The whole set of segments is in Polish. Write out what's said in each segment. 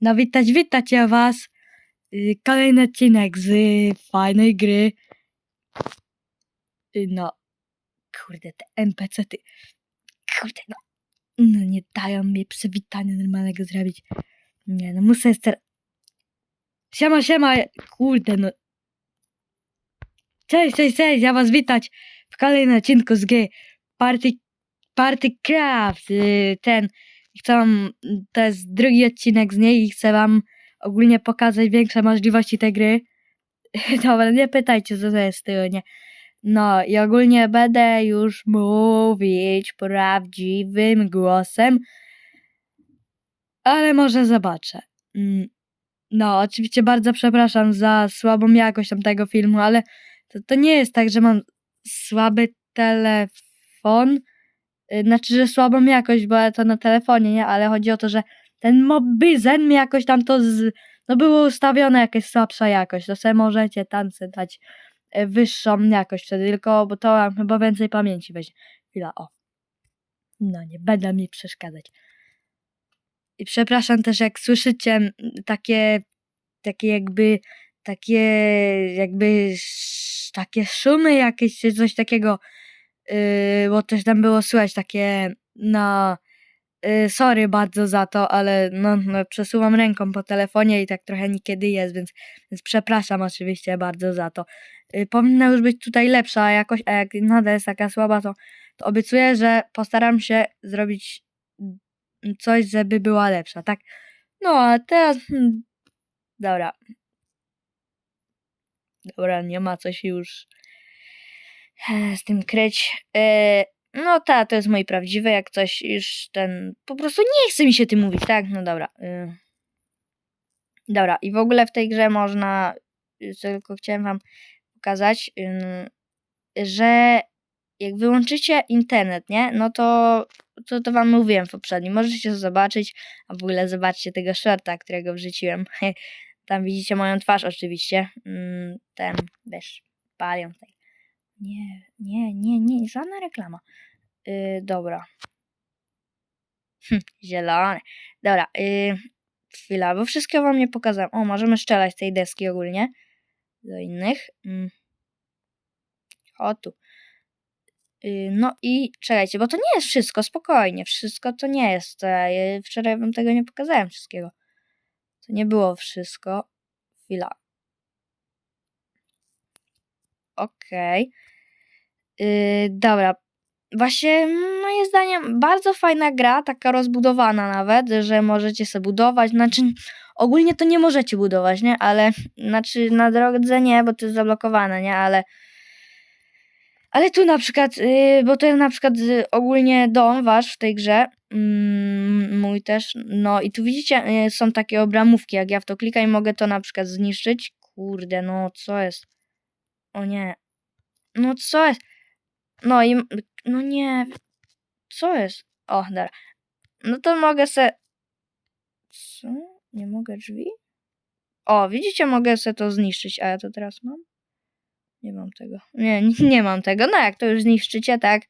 No witać, witać ja was. Y, Kolejny odcinek z fajnej gry. Y, No, kurde, te NPC-ty. Kurde, no. No nie dają mi przywitania normalnego zrobić. Nie, no muszę jeszcze... Siema, siema, kurde, no. Cześć, cześć, cześć, ja was witać w kolejnym odcinku z gry Party, Party Craft. Y, Ten, chcę wam, to jest drugi odcinek z niej i chcę wam ogólnie pokazać większe możliwości tej gry. Dobra, nie pytajcie, co to jest tego, nie. No i ogólnie będę już mówić prawdziwym głosem, ale może zobaczę. Mm, No, oczywiście bardzo przepraszam za słabą jakość tamtego filmu, ale to, to nie jest tak, że mam słaby telefon. Y, Znaczy, że słabą jakość, bo to na telefonie, nie? Ale chodzi o to, że ten mobizen mi jakoś tam to z... No było ustawione jakaś słabsza jakość. To sobie możecie tańce dać y, wyższą jakość wtedy, tylko bo to wam chyba więcej pamięci weźmie. Chwila, o. No, nie będę mi przeszkadzać. I przepraszam też, jak słyszycie takie, takie jakby, takie jakby, takie szumy jakieś, coś takiego, bo też tam było słychać takie, no, yy, sorry bardzo za to, ale no, no, przesuwam ręką po telefonie i tak trochę niekiedy jest, więc, więc przepraszam oczywiście bardzo za to. Yy, powinna już być tutaj lepsza jakoś, a jak nadal jest taka słaba, to, to obiecuję, że postaram się zrobić coś, żeby była lepsza, tak? No, a teraz. Hmm, dobra. Dobra, nie ma co się już z tym kryć. E, no ta, to jest mój prawdziwy, jak coś już ten. Po prostu nie chce mi się tym mówić, tak? No dobra. E, dobra, i w ogóle w tej grze można. co Tylko chciałem wam pokazać, że jak wyłączycie internet, nie? No to to, to wam mówiłem w poprzednim. Możecie to zobaczyć, a w ogóle zobaczcie tego shorta, którego wrzuciłem. Tam widzicie moją twarz oczywiście. Mm, Ten, wiesz, palią. Nie, nie, nie, nie, żadna reklama. Yy, dobra. Hm, zielone. Dobra, yy, chwila, bo wszystko wam nie pokazałem. O, możemy strzelać z tej deski ogólnie. Do innych. Mm. O, tu. Y, No i czekajcie, bo to nie jest wszystko, spokojnie. Wszystko to nie jest. Wczoraj wam tego nie pokazałem wszystkiego. To nie było wszystko. Chwila. Okej. Y, dobra. Właśnie, moim zdaniem, bardzo fajna gra, taka rozbudowana nawet, że możecie sobie budować. Znaczy, ogólnie to nie możecie budować, nie? Ale, znaczy, na drodze nie, bo to jest zablokowane, nie? Ale. Ale tu na przykład, yy, bo to jest na przykład y, ogólnie dom wasz w tej grze, mm, mój też, no i tu widzicie, y, są takie obramówki, jak ja w to klikam i mogę to na przykład zniszczyć. Kurde, no co jest? O nie. No co jest? No i, no nie, co jest? O, dobra. No to mogę se... Co? Nie mogę drzwi? O, widzicie, mogę se to zniszczyć, a ja to teraz mam? Nie mam tego. Nie, nie, mam tego. No jak to już zniszczycie, tak?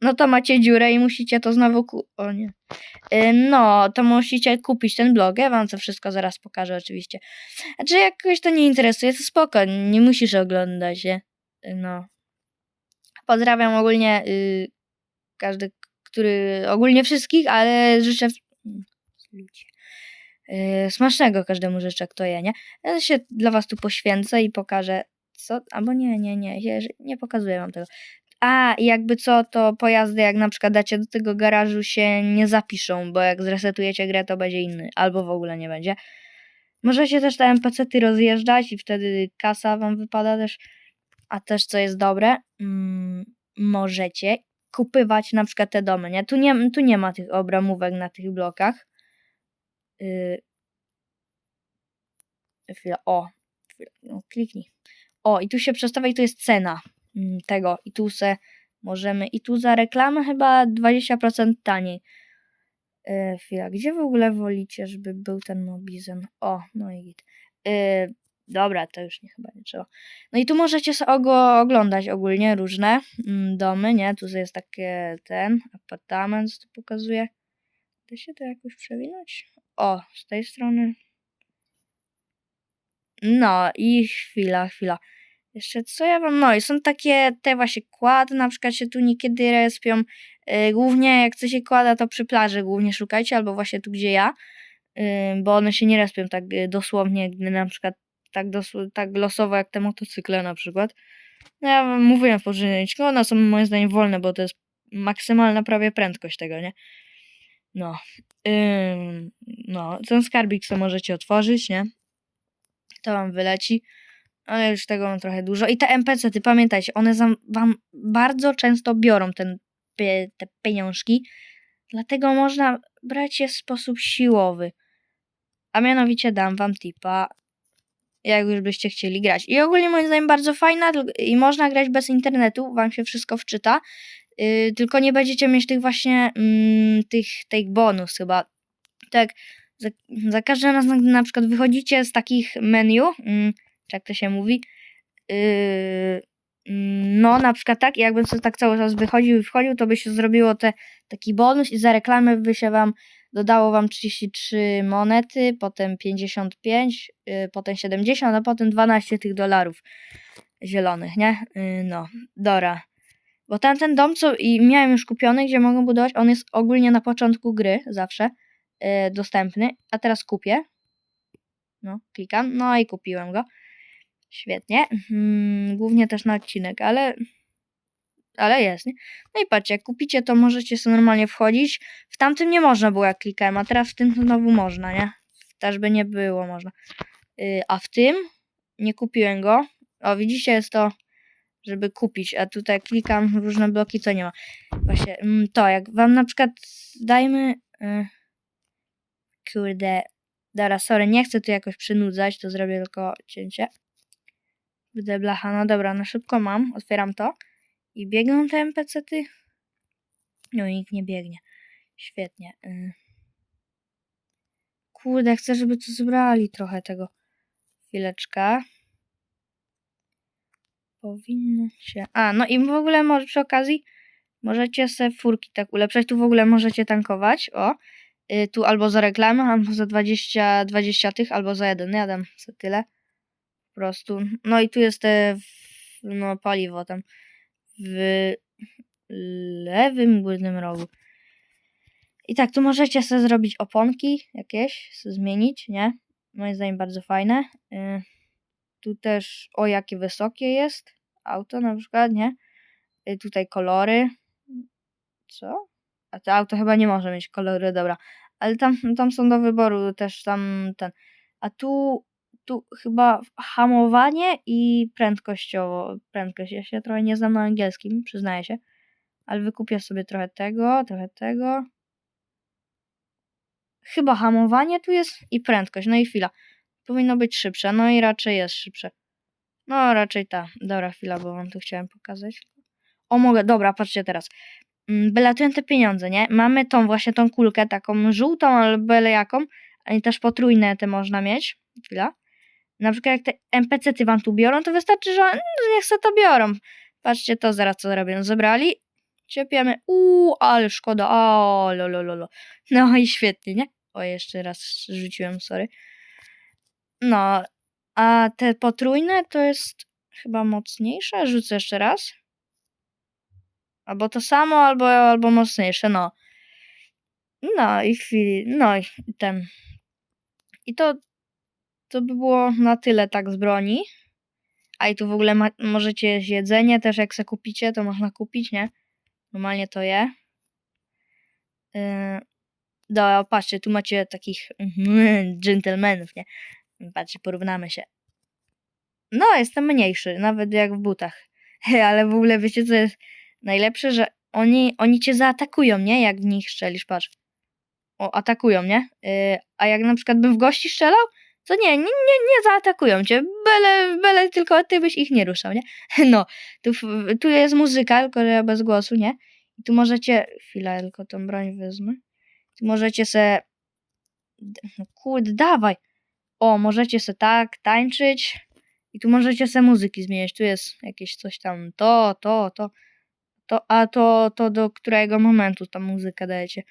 No to macie dziurę i musicie to znowu ku... O nie. Y, No, to musicie kupić ten blog. Ja wam to wszystko zaraz pokażę oczywiście. Znaczy jak kogoś to nie interesuje, to spoko. Nie musisz oglądać, nie? Y, No. Pozdrawiam ogólnie y, każdy, który... Ogólnie wszystkich, ale życzę... Ludzie. Smacznego każdemu życzę, kto je, nie? Ja się dla was tu poświęcę i pokażę co? Albo nie, nie, nie, że- nie pokazuję wam tego. A, jakby co, to pojazdy jak na przykład dacie do tego garażu się nie zapiszą, bo jak zresetujecie grę, to będzie inny, albo w ogóle nie będzie. Możecie też te NPC-ty rozjeżdżać i wtedy kasa wam wypada też. A też co jest dobre, mm, możecie kupywać na przykład te domy, nie? Tu nie, tu nie ma tych obramówek na tych blokach. Yy... Chwila, o, chwila, no, kliknij. O, i tu się przestawia i tu jest cena tego. I tu se możemy. I tu za reklamę chyba 20% taniej. Yy, chwila, gdzie w ogóle wolicie, żeby był ten mobizen? O, no i git. Yy, dobra, to już nie chyba nie trzeba. No i tu możecie go oglądać ogólnie różne mm, domy, nie? Tu jest takie ten apartament, co tu pokazuje. Da się to jakoś przewinąć? O, z tej strony. No i chwila, chwila. Jeszcze co ja wam. No i są takie te właśnie kłady, na przykład się tu niekiedy respią. Yy, głównie jak coś się kłada, to przy plaży głównie szukajcie, albo właśnie tu gdzie ja. Yy, bo one się nie respią tak yy, dosłownie, gdy na przykład tak, dosł- tak losowo jak te motocykle na przykład. No ja wam mówiłem w pożyniczku, one są moim zdaniem wolne, bo to jest maksymalna prawie prędkość tego, nie? No. No, ten skarbik co możecie otworzyć, nie? To wam wyleci. Ale już tego mam trochę dużo. I te NPC, ty pamiętajcie, one wam bardzo często biorą ten, te pieniążki. Dlatego można brać je w sposób siłowy. A mianowicie dam wam tipa, jak już byście chcieli grać. I ogólnie moim zdaniem bardzo fajna i można grać bez internetu, wam się wszystko wczyta. Yy, tylko nie będziecie mieć tych właśnie mm, tych, tych bonus chyba. Tak, za, za każdym razem, na przykład wychodzicie z takich menu, mm, jak to się mówi, yy, no na przykład tak, jakbym sobie tak cały czas wychodził i wchodził, to by się zrobiło te, taki bonus i za reklamę by się wam dodało wam 33 monety, potem 55, yy, potem 70, a potem 12 tych dolarów zielonych, nie? Yy, no, dobra. Bo tamten dom, co i miałem już kupiony, gdzie mogę budować, on jest ogólnie na początku gry zawsze yy, dostępny, a teraz kupię. No, klikam, no i kupiłem go. Świetnie. Mm, głównie też na odcinek, ale ale jest, nie? No i patrzcie, jak kupicie, to możecie sobie normalnie wchodzić. W tamtym nie można było, jak klikałem, a teraz w tym znowu można, nie? Też by nie było można. Yy, a w tym nie kupiłem go. O, widzicie, jest to, żeby kupić, a tutaj klikam różne bloki, to nie ma. Właśnie, mm, to, jak wam na przykład dajmy... Yy, kurde, dobra, sorry, nie chcę tu jakoś przynudzać, to zrobię tylko cięcie. Będę blacha, no dobra, na szybko mam, otwieram to. I biegną te NPC-ty? No nikt nie biegnie. Świetnie. y. Kurde, chcę, żeby tu zebrali trochę tego. Chwileczkę. Powinno się... A, no i w ogóle może przy okazji możecie se furki tak ulepszać. Tu w ogóle możecie tankować. O. Y, tu albo za reklamę, albo za 20, 20 tych, albo za jeden. Ja dam za tyle. Po prostu. No i tu jest te... No, paliwo tam w lewym górnym rogu. I tak, tu możecie sobie zrobić oponki jakieś, zmienić, nie? Moim zdaniem bardzo fajne. Y, tu też, o jakie wysokie jest auto na przykład, nie? Y, tutaj kolory. Co? A to auto chyba nie może mieć kolory, dobra. Ale tam, tam są do wyboru też tam ten. A tu tu chyba hamowanie i prędkościowo. Prędkość. Ja się trochę nie znam na angielskim, przyznaję się. Ale wykupię sobie trochę tego, trochę tego. Chyba hamowanie tu jest i prędkość. No i chwila. Powinno być szybsze. No i raczej jest szybsze. No raczej ta. Dobra chwila, bo wam tu chciałem pokazać. O mogę, dobra, patrzcie teraz. Mm, Wylatują te pieniądze, nie? Mamy tą właśnie tą kulkę, taką żółtą albo byle jaką. I też potrójne te można mieć. Chwila. Na przykład jak te NPC-ty wam tu biorą, to wystarczy, że no, niech se to biorą. Patrzcie to zaraz co robią. Zebrali, ciepiemy. Uuu, ale szkoda. O, lolololo. No i świetnie, nie? O, jeszcze raz rzuciłem, sorry. No, a te potrójne to jest chyba mocniejsze. Rzucę jeszcze raz. Albo to samo, albo, albo mocniejsze, no. No i chwili, no i ten. I to to by było na tyle tak z broni. A i tu w ogóle ma, możecie jedzenie, też jak se kupicie, to można kupić, nie? Normalnie to je. Yy, dobra, patrzcie, tu macie takich dżentelmenów, nie? Patrzcie, porównamy się. No, jestem mniejszy, nawet jak w butach. Ale w ogóle wiecie, co jest najlepsze, że oni, oni cię zaatakują, nie? Jak w nich strzelisz, patrz. O, atakują, nie? Yy, a jak na przykład bym w gości strzelał, to nie, nie, nie, nie zaatakują cię. Byle, byle tylko ty byś ich nie ruszał, nie? No, tu, tu jest muzyka, tylko że bez głosu, nie? I tu możecie, chwilę, tylko tą broń wezmę. Tu możecie se, no kurde, dawaj. O, możecie se tak tańczyć. I tu możecie se muzyki zmieniać. Tu jest jakieś coś tam, to, to, to. to a to, to do którego momentu tą muzykę dajecie.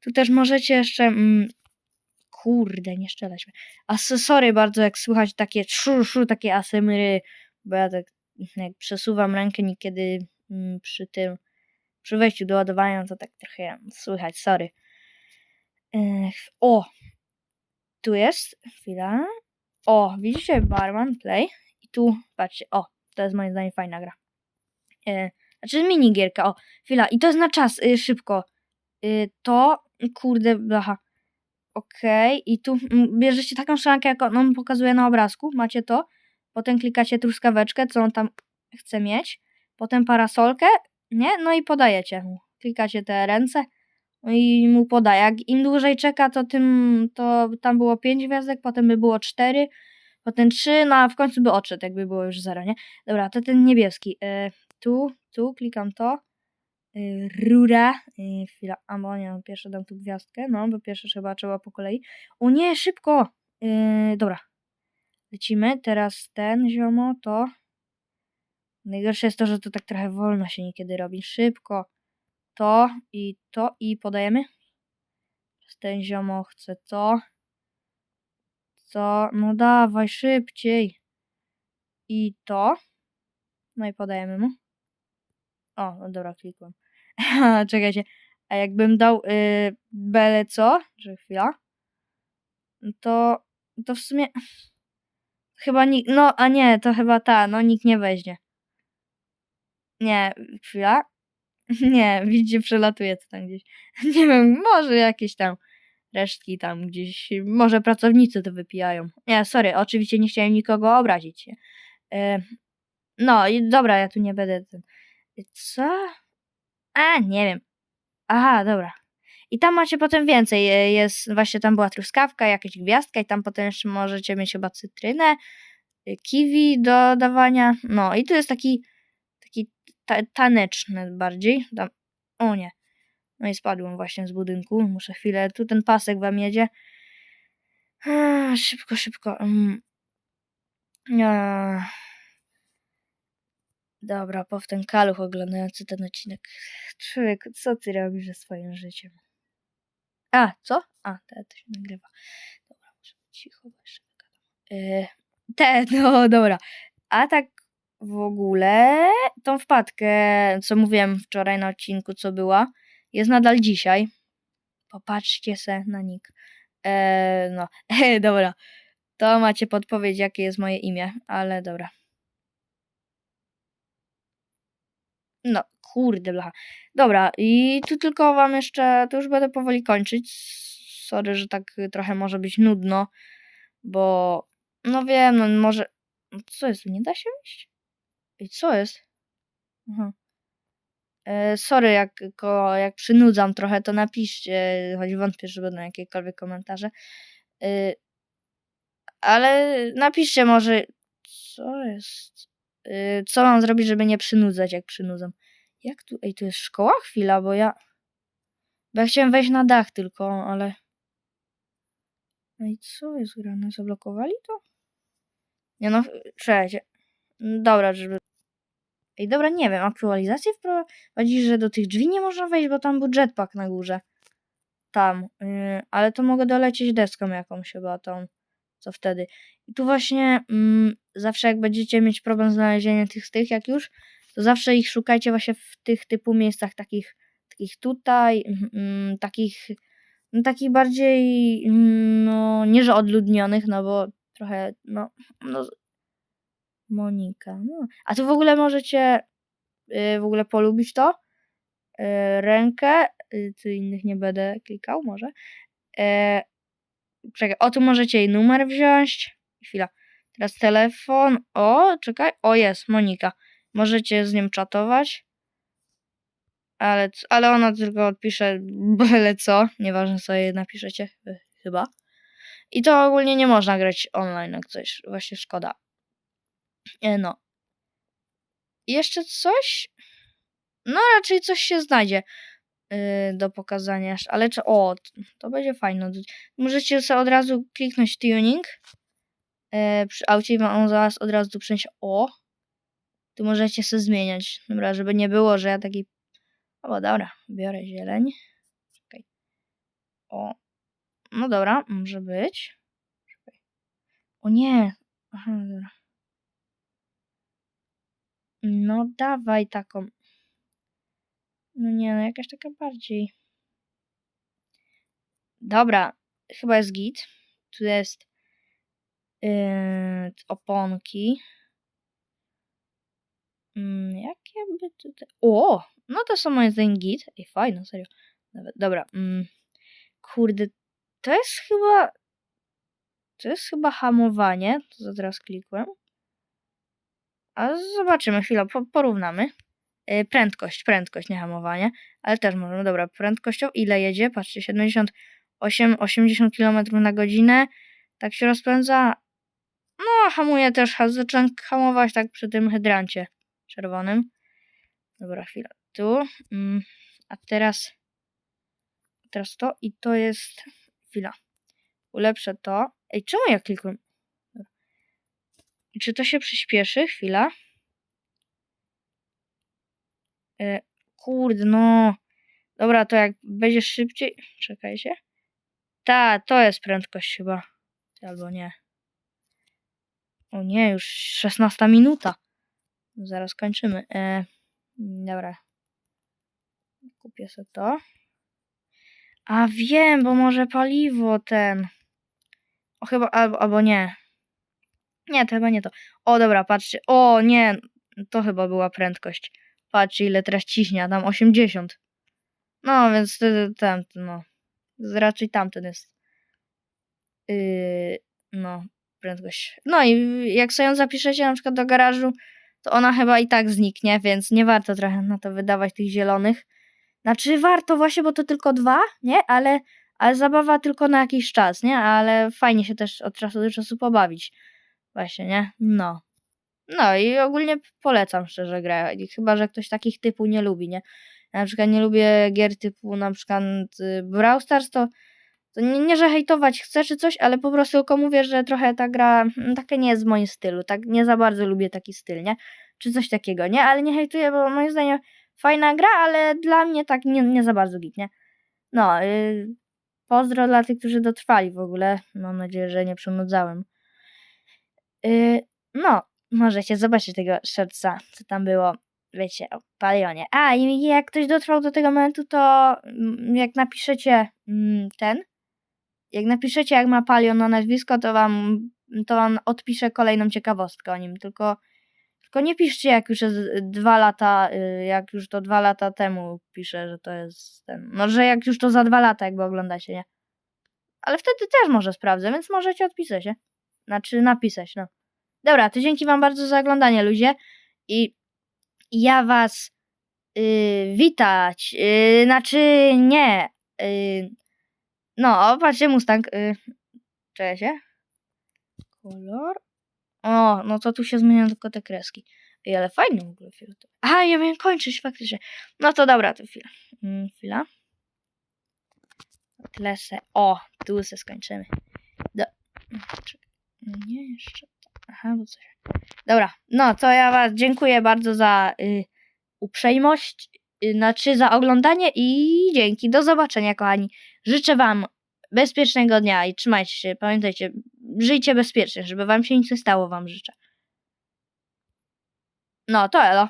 Tu też możecie jeszcze, mm, kurde, nie szczelaśmy. A so- sorry bardzo, jak słychać takie szur, szur, takie asymry, bo ja tak jak przesuwam rękę niekiedy mm, przy tym, przy wejściu do ładowania, to tak trochę słychać, sorry. Ech, o, tu jest, chwila. O, widzicie, barman, play. I tu, patrzcie, o, to jest moim zdaniem fajna gra. E, znaczy minigierka, o, chwila. I to jest na czas, y, szybko. Y, to, kurde, blacha. Okej, i tu bierzecie taką szklankę, jak on pokazuje na obrazku, macie to. Potem klikacie truskaweczkę, co on tam chce mieć. Potem parasolkę, nie? No i podajecie mu. Klikacie te ręce no i mu podaje. Jak im dłużej czeka, to tym, to tam było 5 gwiazdek, potem by było 4, potem 3, no a w końcu by odszedł, jakby było już 0, nie? Dobra, to ten niebieski. E, tu, tu, klikam to. E, rura. E, chwila, a bo nie, pierwsze dam tu gwiazdkę, no, bo pierwsze trzeba, trzeba po kolei. O nie, szybko! E, dobra. Lecimy, teraz ten ziomo, to... Najgorsze jest to, że to tak trochę wolno się niekiedy robi. Szybko to i to i podajemy. Ten ziomo chce to. To, no dawaj szybciej. I to. No i podajemy mu. O, no dobra, klikłem. Czekajcie. A jakbym dał yy, bele co? Że chwila. To, to w sumie... Chyba nikt, no a nie, to chyba ta, no nikt nie weźmie. Nie, chwila. Nie, widzicie, przelatuje to tam gdzieś. Nie wiem, może jakieś tam resztki tam gdzieś, może pracownicy to wypijają. Nie, sorry, oczywiście nie chciałem nikogo obrazić. E, no i dobra, ja tu nie będę. Co? A, nie wiem. Aha, dobra. I tam macie potem więcej. Jest właśnie tam była truskawka, jakaś gwiazdka i tam potem jeszcze możecie mieć chyba cytrynę, e, kiwi do dawania. No i tu jest taki taki ta taneczny bardziej. Tam, o nie. No i spadłem właśnie z budynku. Muszę chwilę. Tu ten pasek wam jedzie. A, szybko, szybko. A. Dobra, po ten kaluch oglądający ten odcinek. Człowiek, co ty robisz ze swoim życiem? A, co? A, te, to się nagrywa. Dobra, muszę cicho, bo jeszcze. Yy, te, no dobra. A tak w ogóle tą wpadkę, co mówiłem wczoraj na odcinku, co była, jest nadal dzisiaj. Popatrzcie se na nick. Eee, no, dobra. To macie podpowiedź, jakie jest moje imię, ale dobra. No, kurde blacha. Dobra, i tu tylko wam jeszcze, to już będę powoli kończyć. Sorry, że tak trochę może być nudno, bo no wiem, no może... Co jest, nie da się wyjść? I co jest? Aha. E, sorry, jak, ko, jak przynudzam trochę, to napiszcie, choć wątpię, że będą jakiekolwiek komentarze. E, ale napiszcie może, co jest? E, co mam zrobić, żeby nie przynudzać, jak przynudzam? Jak tu? Ej, tu jest szkoła? Chwila, bo ja... Bo ja chciałem wejść na dach tylko, ale... Ej, co jest grane? Zablokowali to? Nie no, czekajcie. Dobra, żeby... Ej, dobra, nie wiem, aktualizację wprowadzić, że do tych drzwi nie można wejść, bo tam był jetpack na górze. Tam, yy, ale to mogę dolecieć deską jakąś chyba tą, co wtedy. I tu właśnie yy, zawsze jak będziecie mieć problem z znalezieniem tych, tych jak już, to zawsze ich szukajcie właśnie w tych typu miejscach takich, takich tutaj, yy, takich, no, takich bardziej, mm, no, nie że odludnionych, no bo trochę, no, no Monika. No. A tu w ogóle możecie y, w ogóle polubić to. Y, rękę. Y, tu innych nie będę klikał, może. Czekaj, o tu możecie jej numer wziąć. Chwila. Teraz telefon. O, czekaj. O, jest, Monika. Możecie z nią czatować. Ale, ale ona tylko odpisze byle co. Nieważne co jej napiszecie. Chyba. I to ogólnie nie można grać online, jak coś. Właśnie szkoda. E, No. Jeszcze coś? No, raczej coś się znajdzie do pokazania. Ale czy. O, to będzie fajne. Możecie sobie od razu kliknąć tuning yy, przy aucie wam on zaraz od razu tu przyniesie. O! Tu możecie sobie zmieniać. Dobra, żeby nie było, że ja taki. O, dobra, biorę zieleń. O. no dobra, może być. O nie. Aha, dobra. No dawaj taką. No nie, no jakaś taka bardziej. Dobra, chyba jest git. Tu jest yy, oponki. Mm, jakie by tutaj... O! No to są moje zdaniem git. Ej, fajno, serio. Dobra. Mm, kurde, to jest chyba... To jest chyba hamowanie. To teraz klikłem. A zobaczymy, chwilę, po, porównamy. Yy, prędkość, prędkość, nie hamowanie. Ale też możemy, dobra, prędkością ile jedzie? Patrzcie, 78, 80 km na godzinę. Tak się rozpędza. No, hamuje też, zacząłem hamować tak przy tym hydrancie czerwonym. Dobra, chwila. Tu. Mm, a teraz. Teraz to i to jest. Chwila. Ulepszę to. Ej, czemu ja. I Czy to się przyspieszy? Chwila. E, kurde, no. Dobra, to jak będzie szybciej. Czekajcie. Ta, to jest prędkość chyba. Albo nie. O nie, już 16 minuta. Zaraz kończymy. E, dobra. Kupię sobie to. A wiem, bo może paliwo ten. O chyba, albo, albo nie. Nie, to chyba nie to. O dobra, patrzcie. O nie, to chyba była prędkość. Patrzcie ile teraz ciśnie, a tam 80. No, więc ten, ten no. Raczej tamten jest. Yy, no, prędkość. No i jak sobie ją zapiszecie na przykład do garażu, to ona chyba i tak zniknie, więc nie warto trochę na to wydawać tych zielonych. Znaczy warto właśnie, bo to tylko dwa, nie? Ale, ale zabawa tylko na jakiś czas, nie? Ale fajnie się też od czasu do czasu pobawić. Właśnie, nie? No. No i ogólnie polecam szczerze grę. Chyba, że ktoś takich typu nie lubi, nie? Na przykład nie lubię gier typu na przykład y, Brawl Stars, to, to nie, nie, że hejtować chcę czy coś, ale po prostu tylko mówię, że trochę ta gra mm, taka nie jest w moim stylu. Tak nie za bardzo lubię taki styl, nie? Czy coś takiego, nie? Ale nie hejtuję, bo moim zdaniem fajna gra, ale dla mnie tak nie, nie za bardzo git, nie? No, yy, pozdro dla tych, którzy dotrwali w ogóle. Mam nadzieję, że nie przynudzałem. Yy, no, możecie zobaczyć tego shortsa, co tam było, wiecie, o Palionie. A, i jak ktoś dotrwał do tego momentu, to mm, jak napiszecie mm, ten, jak napiszecie, jak ma Palion na nazwisko, to wam, to wam odpiszę kolejną ciekawostkę o nim, tylko tylko nie piszcie, jak już jest dwa lata, y, jak już to dwa lata temu piszę, że to jest ten. No, że jak już to za dwa lata, jakby oglądacie, nie? Ale wtedy też może sprawdzę, więc możecie odpisać, nie? Znaczy napisać, no. Dobra, to dzięki wam bardzo za oglądanie, ludzie. I ja was yy, witać. Yy, znaczy, nie. Yy, no, patrzcie, Mustang. Yy, cześć. Kolor. O, no to tu się zmieniają tylko te kreski. Ale fajny w ogóle fioletowy. A, ja miałem kończyć faktycznie. No to dobra, to chwila. Mm, chwila. Tyle se. O, tu se skończymy. Do... No nie, jeszcze. Aha, bo coś. Dobra, no to ja was dziękuję bardzo za y, uprzejmość, y, znaczy za oglądanie i dzięki. Do zobaczenia, kochani. Życzę wam bezpiecznego dnia i trzymajcie się. Pamiętajcie, żyjcie bezpiecznie, żeby wam się nic nie stało, wam życzę. No, to elo.